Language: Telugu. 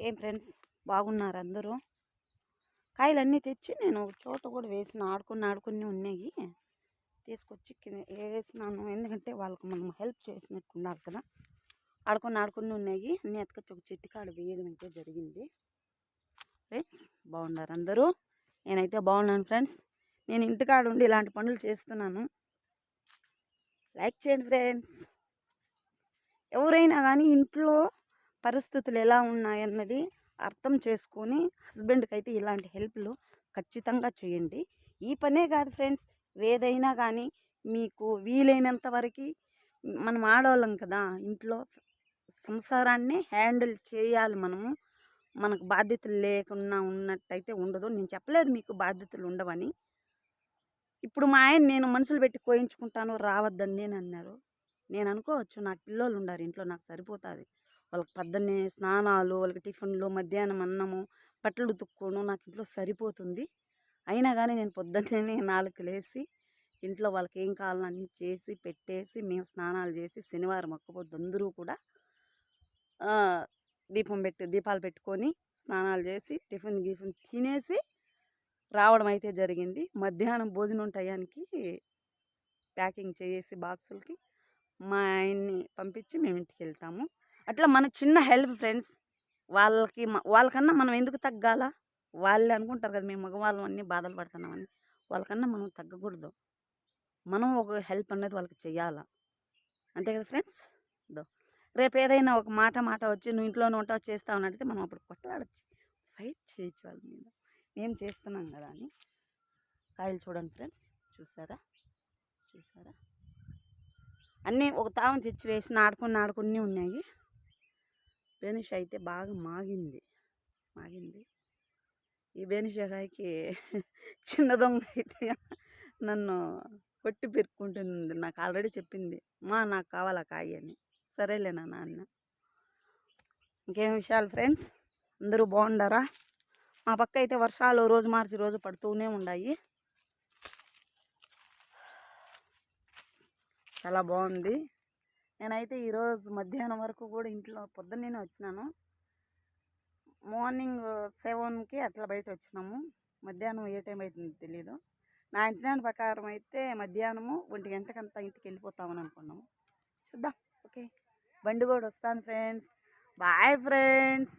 ఏం ఫ్రెండ్స్ బాగున్నారు అందరూ. కాయలన్నీ తెచ్చి నేను ఒక చోట కూడా వేసిన ఆడుకుని ఆడుకుని ఉన్నాయి. తీసుకొచ్చి వేసినాను. ఎందుకంటే వాళ్ళకు మనం హెల్ప్ చేసినట్టు ఉండాలి కదా. ఆడుకొని ఆడుకుని ఉన్నాయి. అన్నీ ఎత్తుకొచ్చి ఒక చెట్టు కాడ వేయడం అయితే జరిగింది. ఫ్రెండ్స్ బాగున్నారు అందరూ. నేనైతే బాగున్నాను ఫ్రెండ్స్. నేను ఇంటికాడ ఉండి ఇలాంటి పనులు చేస్తున్నాను. లైక్ చేయండి ఫ్రెండ్స్. ఎవరైనా కానీ ఇంట్లో పరిస్థితులు ఎలా ఉన్నాయన్నది అర్థం చేసుకొని హస్బెండ్కి అయితే ఇలాంటి హెల్ప్లు ఖచ్చితంగా చేయండి. ఈ పనే కాదు ఫ్రెండ్స్ ఏదైనా కానీ మీకు వీలైనంత వరకు మనం ఆడవాళ్ళం కదా ఇంట్లో సంసారాన్ని హ్యాండిల్ చేయాలి మనము. మనకు బాధ్యతలు లేకుండా ఉన్నట్టయితే ఉండదు. నేను చెప్పలేదు మీకు బాధ్యతలు ఉండవని. ఇప్పుడు మా ఆయన నేను మనుషులు పెట్టి కోయించుకుంటాను రావద్దని నేను అన్నారు. నేను అనుకోవచ్చు నాకు పిల్లలు ఉండారు ఇంట్లో నాకు సరిపోతుంది. వాళ్ళకి పొద్దున్నే స్నానాలు వాళ్ళకి టిఫిన్లు మధ్యాహ్నం అన్నము బట్టలు ఉతుక్కోను నాకు ఇంట్లో సరిపోతుంది. అయినా కానీ నేను పొద్దున్నే నాలుగు లేసి ఇంట్లో వాళ్ళకి ఏం కావాలో అన్నీ చేసి పెట్టేసి మేము స్నానాలు చేసి శనివారం ఒక్కపోద్దు అందరూ కూడా దీపం పెట్టి దీపాలు పెట్టుకొని స్నానాలు చేసి టిఫిన్ గిఫిన్ తినేసి రావడం అయితే జరిగింది. మధ్యాహ్నం భోజనం టయానికి ప్యాకింగ్ చేసి బాక్సులకి మా ఆయన్ని పంపించి మేము ఇంటికి వెళ్తాము. అట్లా మన చిన్న హెల్ప్ ఫ్రెండ్స్ వాళ్ళకి వాళ్ళకన్నా మనం ఎందుకు తగ్గాల? వాళ్ళు అనుకుంటారు కదా మేము మగవాళ్ళం అన్నీ బాధలు పడుతున్నామని వాళ్ళకన్నా మనం తగ్గకూడదు. మనం ఒక హెల్ప్ అనేది వాళ్ళకి చెయ్యాలా? అంతే కదా ఫ్రెండ్స్? దో రేపు ఏదైనా ఒక మాట మాట వచ్చి నువ్వు ఇంట్లోనే ఉంటావు చేస్తావు అని అడిగితే మనం అప్పుడు కొట్లాడచ్చు. ఫైట్ చేయొచ్చు వాళ్ళ మీద. మేము చేస్తున్నాం కదా అని. కాయలు చూడండి ఫ్రెండ్స్. చూసారా? చూసారా? అన్నీ ఒక తావం తెచ్చి వేసిన ఆడుకుని ఆడుకుని ఉన్నాయి. బెనిష అయితే బాగా మాగింది. మాగింది. ఈ బెనిషకాయకి చిన్న దొంగ అయితే నన్ను కొట్టి పెరుక్కుంటుంది. నాకు ఆల్రెడీ చెప్పింది. మా నాకు కావాలా కాయ అని. సరేలే నాన్న ఇంకేం విషయాలు ఫ్రెండ్స్? అందరూ బాగుండారా? మా పక్క అయితే వర్షాలు రోజు మార్చి రోజు పడుతూనే ఉన్నాయి చాలా బాగుంది. నేనైతే ఈరోజు మధ్యాహ్నం వరకు కూడా ఇంట్లో పొద్దున్నే వచ్చినాను. మార్నింగ్ సెవెన్కి అట్లా బయట వచ్చినాము. మధ్యాహ్నం ఏ టైం అవుతుందో తెలియదు నా అంచనా ప్రకారం అయితే మధ్యాహ్నము ఒంటి గంటకంతా ఇంటికి వెళ్ళిపోతామని అనుకున్నాము. చూద్దాం. ఓకే. బండి కూడా వస్తాను ఫ్రెండ్స్. Bye friends.